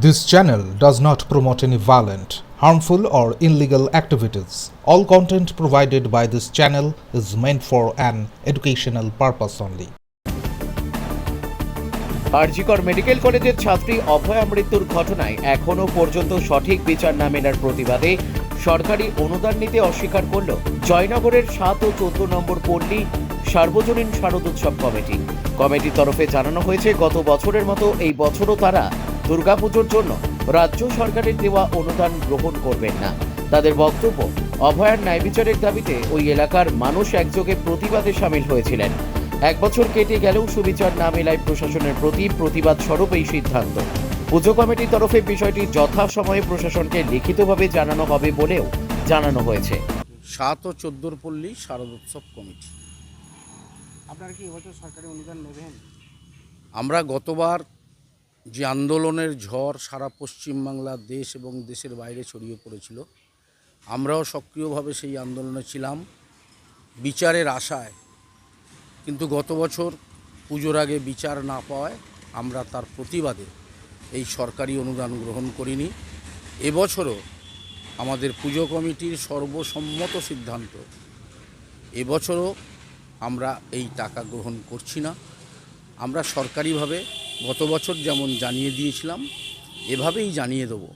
This channel does not promote any violent, harmful, or illegal activities. All content provided by this channel is meant for an educational purpose only. RG Kar medical কলেজের ছাত্রী অভয়া মৃত্যুর ঘটনায় এখনও পর্যন্ত সঠিক বিচার না মেলার প্রতিবাদে সরকারি অনুদান নিতে অস্বীকার করল জয়নগরের সাত ও চোদ্দ নম্বর পল্লী সার্বজনীন শারদোৎসব কমিটি কমিটির তরফে জানানো হয়েছে গত বছরের মতো এই বছরও তারা দুর্গাপুজোর জন্য রাজ্য সরকারের দেওয়া অনুদান গ্রহণ করবেন না। তাদের বক্তব্য অভয়ার ন্যায় বিচারের দাবিতে ওই এলাকার মানুষ একযোগে প্রতিবাদে সামিল হয়েছিলেন। এক বছর কেটে গেলেও সুবিচার না মেলায় প্রশাসনের প্রতি প্রতিবাদ স্বরূপ এই সিদ্ধান্ত। পুজো কমিটির তরফে বিষয়টি যথাসময়ে প্রশাসনকে লিখিতভাবে জানানো হবে বলেও জানানো হয়েছে। সাত ও চোদ্দোর পল্লী শারদোৎসব কমিটি। আপনারা কি এবছর সরকারি অনুদান নেবেন? আমরা গতবার যে আন্দোলনের ঝড় সারা পশ্চিমবাংলা দেশ এবং দেশের বাইরে ছড়িয়ে পড়েছিল, আমরাও সক্রিয়ভাবে সেই আন্দোলনে ছিলাম বিচারের আশায়। কিন্তু গত বছর পুজোর আগে বিচার না পাওয়ায় আমরা তার প্রতিবাদে এই সরকারি অনুদান গ্রহণ করিনি। এবছরও আমাদের পুজো কমিটির সর্বসম্মত সিদ্ধান্ত, এবছরও আমরা এই টাকা গ্রহণ করছি না। আমরা সরকারিভাবে গত বছর যেমন জানিয়ে দিয়েছিলাম এভাবেই জানিয়ে দেবো।